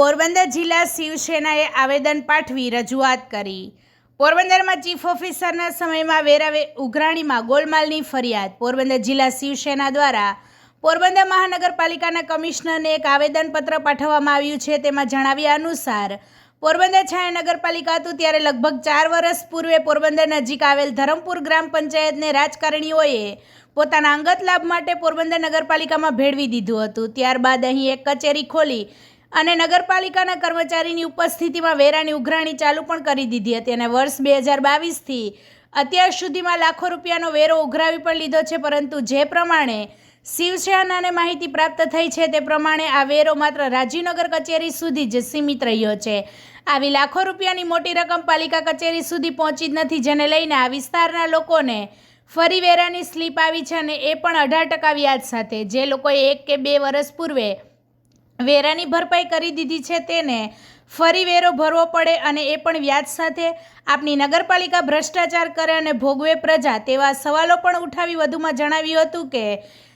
પોરબંદર જિલ્લા શિવસેનાએ આવેદન પાઠવી રજૂઆત કરી. પોરબંદરમાં ચીફ ઓફિસરના સમયમાં વેરાવે ઉઘરાણીમાં ગોલમાલની ફરિયાદ. પોરબંદર જિલ્લા શિવસેના દ્વારા પોરબંદર મહાનગરપાલિકાના કમિશનરને એક આવેદનપત્ર પાઠવવામાં આવ્યું છે. તેમાં જણાવ્યા અનુસાર, પોરબંદર છાયા નગરપાલિકા હતું ત્યારે લગભગ ચાર વર્ષ પૂર્વે પોરબંદર નજીક આવેલ ધરમપુર ગ્રામ પંચાયતને રાજકારણીઓએ પોતાના અંગત લાભ માટે પોરબંદર નગરપાલિકામાં ભેળવી દીધું હતું. ત્યારબાદ અહીં એક કચેરી ખોલી અને નગરપાલિકાના કર્મચારીની ઉપસ્થિતિમાં વેરાની ઉઘરાણી ચાલુ પણ કરી દીધી હતી અને વર્ષ બે હજાર બાવીસથી અત્યાર સુધીમાં લાખો રૂપિયાનો વેરો ઉઘરાવી પણ લીધો છે, પરંતુ જે પ્રમાણે શિવસેનાને માહિતી પ્રાપ્ત થઈ છે, તે પ્રમાણે આ વેરો માત્ર રાજીવનગર કચેરી સુધી જ સીમિત રહ્યો છે. આવી લાખો રૂપિયાની મોટી રકમ પાલિકા કચેરી સુધી પહોંચી જ નથી, જેને લઈને આ વિસ્તારના લોકોને ફરી વેરાની સ્લીપ આવી છે અને એ પણ અઢાર ટકા વ્યાજ સાથે. જે લોકોએ એક કે બે વર્ષ પૂર્વે વેરાની ભરપાઈ કરી દીધી છે તેને. ફરી વેરો ભરવો પડે અને એ પણ વ્યાજ સાથે. આપની નગરપાલિકા ભ્રષ્ટાચાર કરે અને ભોગવે પ્રજા તેવા સવાલો પણ ઉઠાવી વધુમાં જણાવ્યું હતું કે,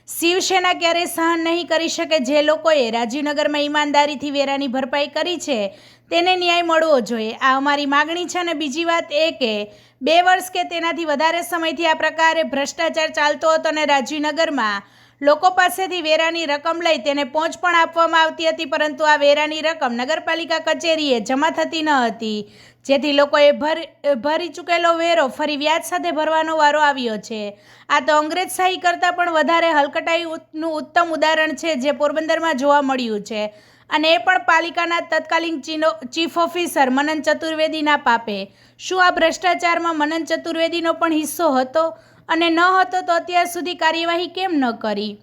શિવસેના ક્યારેય સહન નહીં કરી શકે જે લોકોએ રાજીવનગરમાં ઈમાનદારીથી વેરાની ભરપાઈ કરી છે, તેને ન્યાય મળવો જોઈએ. આ અમારી માગણી છે અને બીજી વાત એ કે, બે વર્ષ કે તેનાથી વધારે સમયથી આ પ્રકારે ભ્રષ્ટાચાર ચાલતો હતો અને રાજીવનગરમાં લોકો પાસેથી વેરાની રકમ લઈ તેને પહોંચ પણ આપવામાં આવતી હતી, પરંતુ આ વેરાની રકમ નગરપાલિકા કચેરીએ જમા થતી ન હતી. જેથી લોકોએ ભર, ભરી ચૂકેલો વેરો ફરી વ્યાજ સાથે ભરવાનો વારો આવ્યો છે. આ તો અંગ્રેજ શાહી કરતાં પણ વધારે હલકટાઈનું ઉત્તમ ઉદાહરણ છે જે પોરબંદરમાં જોવા મળ્યું છે. અને એ પણ પાલિકાના તત્કાલીન ચીફ ઓફિસર મનન ચતુર્વેદીના પાપે. શું આ ભ્રષ્ટાચારમાં મનન ચતુર્વેદીનો પણ હિસ્સો હતો? અને ન હતો તો અત્યાર સુધી કાર્યવાહી કેમ ન કરી?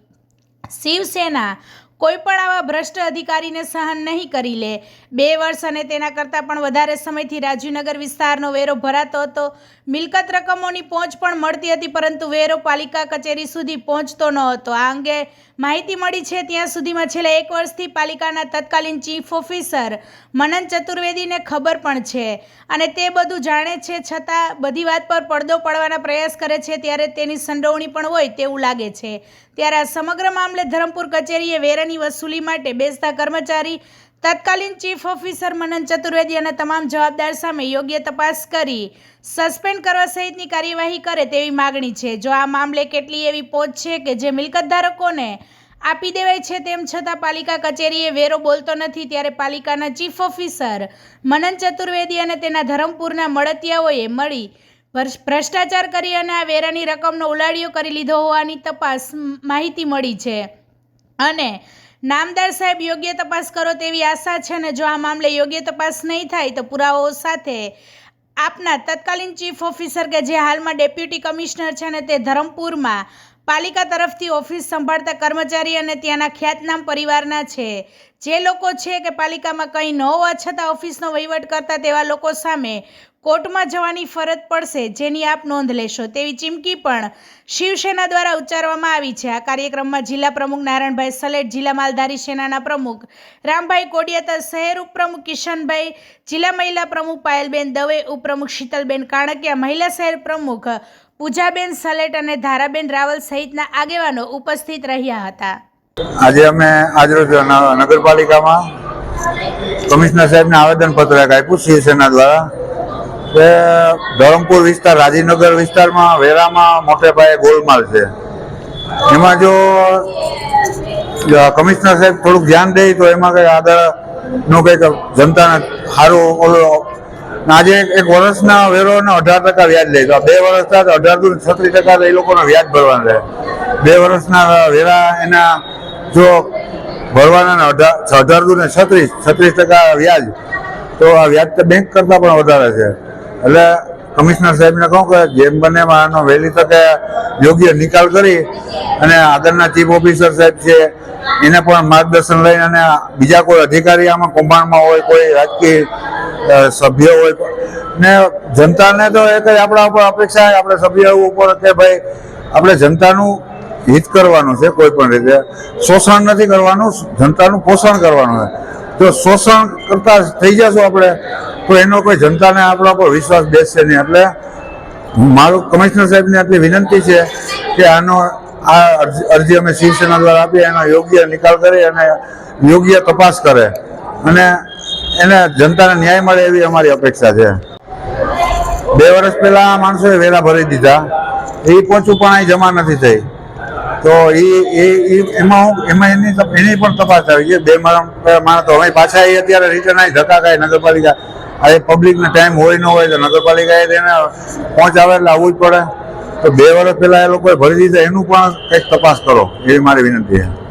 શિવસેના કોઈ પણ આવા ભ્રષ્ટ અધિકારીને સહન નહીં કરી લે. બે વર્ષ અને તેના કરતાં પણ વધારે સમયથી રાજીવનગર વિસ્તારનો વેરો ભરાતો હતો. મિલકત રકમોની પહોંચ પણ મળતી હતી, પરંતુ વેરો પાલિકા કચેરી સુધી પહોંચતો ન હતો. આ અંગે માહિતી મળી છે, ત્યાં સુધીમાં છેલ્લા એક વર્ષથી પાલિકાના તત્કાલીન ચીફ ઓફિસર મનન ચતુર્વેદીને ખબર પણ છે. અને તે બધું જાણે છે, છતાં બધી વાત પર પડદો પાડવાના પ્રયાસ કરે છે, ત્યારે તેની સંડોવણી પણ હોય તેવું લાગે છે. ત્યારે આ સમગ્ર મામલે ધરમપુર કચેરીએ વેરાની વસૂલી માટે બેસતા કર્મચારી, તત્કાલીન ચીફ ઓફિસર મનન ચતુર્વેદી અને તમામ જવાબદાર સામે યોગ્ય તપાસ કરી સસ્પેન્ડ કરવા સહિતની કાર્યવાહી કરે તેવી માગણી છે. જો આ મામલે કેટલી એવી પોચ છે કે જે મિલકત ધારકોને આપી દેવાય છે તેમ છતાં પાલિકા કચેરીએ વેરો બોલતો નથી, ત્યારે પાલિકાના ચીફ ઓફિસર મનન ચતુર્વેદી અને તેના ધરમપુરના મળતિયાઓએ મળી ભ્રષ- ભ્રષ્ટાચાર કરી અને આ વેરાની રકમનો ઉલાડિયો કરી લીધો હોવાની તપાસ માહિતી મળી છે. અને નામદાર સાહેબ યોગ્ય તપાસ કરો તેવી આશા છે અને જો આ મામલે યોગ્ય તપાસ નહીં થાય તો પુરાવાઓ સાથે આપના તત્કાલીન ચીફ ઓફિસર કે જે હાલમાં ડેપ્યુટી કમિશનર છે અને તે ધરમપુરમાં પાલિકા તરફથી ઓફિસ સંભાળતા કર્મચારી અને ત્યાંના ખ્યાતનામ પરિવારના છે. જે લોકો છે કે પાલિકામાં કંઈ ન હોવા છતાં ઓફિસનો વહીવટ કરતા તેવા લોકો સામે કોર્ટમાં જવાની ફરજ પડશે, જેની આપ નોંધ લેશો. તેવી ચીમકી પણ શિવસેના દ્વારા ઉચ્ચારવામાં આવી છે. આ કાર્યક્રમમાં જિલ્લા પ્રમુખ નારાયણભાઈ સલેટ, જિલ્લા માલધારી સેનાના પ્રમુખ રામભાઈ કોડિયાતા શહેર ઉપપ્રમુખ કિશનભાઈ, જિલ્લા મહિલા પ્રમુખ પાયલબેન દવે, ઉપપ્રમુખ શીતલબેન કાણકિયા, મહિલા શહેર પ્રમુખ પૂજાબેન સલેટ અને ધારાબેન રાવલ સહિતના આગેવાનો ઉપસ્થિત રહ્યા હતા. આજે અમે આજરોજ નગરપાલિકામાં કમિશનર સાહેબને આવેદનપત્ર આપ્યું, શિવસેના દ્વારા. કે ધરમપુર વિસ્તાર, રાજીનગર વિસ્તારમાં વેરામાં મોટે પાયે ગોલમાલ છે. એમાં જો કમિશનર સાહેબ થોડુંક ધ્યાન દે તો એમાં કંઈ આગળનું કંઈક જનતાને સારું ઓલું આજે એક- વર્ષના વેરોને અઢાર ટકા વ્યાજ લે તો બે વર્ષના અઢાર દુ છત્રીસ ટકા એ લોકોનો વ્યાજ ભરવાનું રહે બે વર્ષના વેરા એના જો ભરવાના અઢાર અઢાર દુ ને છત્રીસ છત્રીસ ટકા વ્યાજ, તો આ વ્યાજ તો બેંક કરતાં પણ વધારે છે. એટલે કમિશનર સાહેબને કહું કે જેમ બને આનો વહેલી તકે યોગ્ય નિકાલ કરી અને આગળના ચીફ ઓફિસર સાહેબ છે, એને પણ માર્ગદર્શન લઈને અને બીજા કોઈ અધિકારી આમાં કૌભાંડમાં હોય, કોઈ રાજકીય સભ્ય હોય, ને જનતાને તો એક જ આપણા ઉપર અપેક્ષા આપણે સભ્ય ઉપર કે ભાઈ આપણે જનતાનું હિત કરવાનું છે કોઈ પણ રીતે. શોષણ નથી કરવાનું, જનતાનું પોષણ કરવાનું છે. જો શોષણ કરતા થઈ જશું આપણે તો એનો કોઈ જનતાને આપણા પર વિશ્વાસ બેસશે નહીં. એટલે મારું કમિશનર સાહેબને આટલી વિનંતી છે કે આનો આ અરજી- અમે શિવસેના દ્વારા આપીએ એનો યોગ્ય નિકાલ કરી અને યોગ્ય તપાસ કરે. અને એને જનતાને ન્યાય મળે એવી અમારી અપેક્ષા છે. બે વર્ષ પહેલા માણસોએ વેરા ભરી દીધા. એ પોચું પણ અહીં જમા નથી થઈ. તો એ એ એમાં હું- એમાં એની એની પણ તપાસ આવી છે. બે માણસ તો હવે પાછા એ અત્યારે રિટર્ન આવી ધક્કા ખાય નગરપાલિકા. આ પબ્લિકને ટાઈમ હોય ન હોય તો નગરપાલિકાએ તેને પહોંચાવે એટલે આવવું જ પડે. તો બે વર્ષ પહેલાં એ લોકોએ ભરી દીધા, એનું પણ કંઈક તપાસ કરો. એવી મારી વિનંતી છે.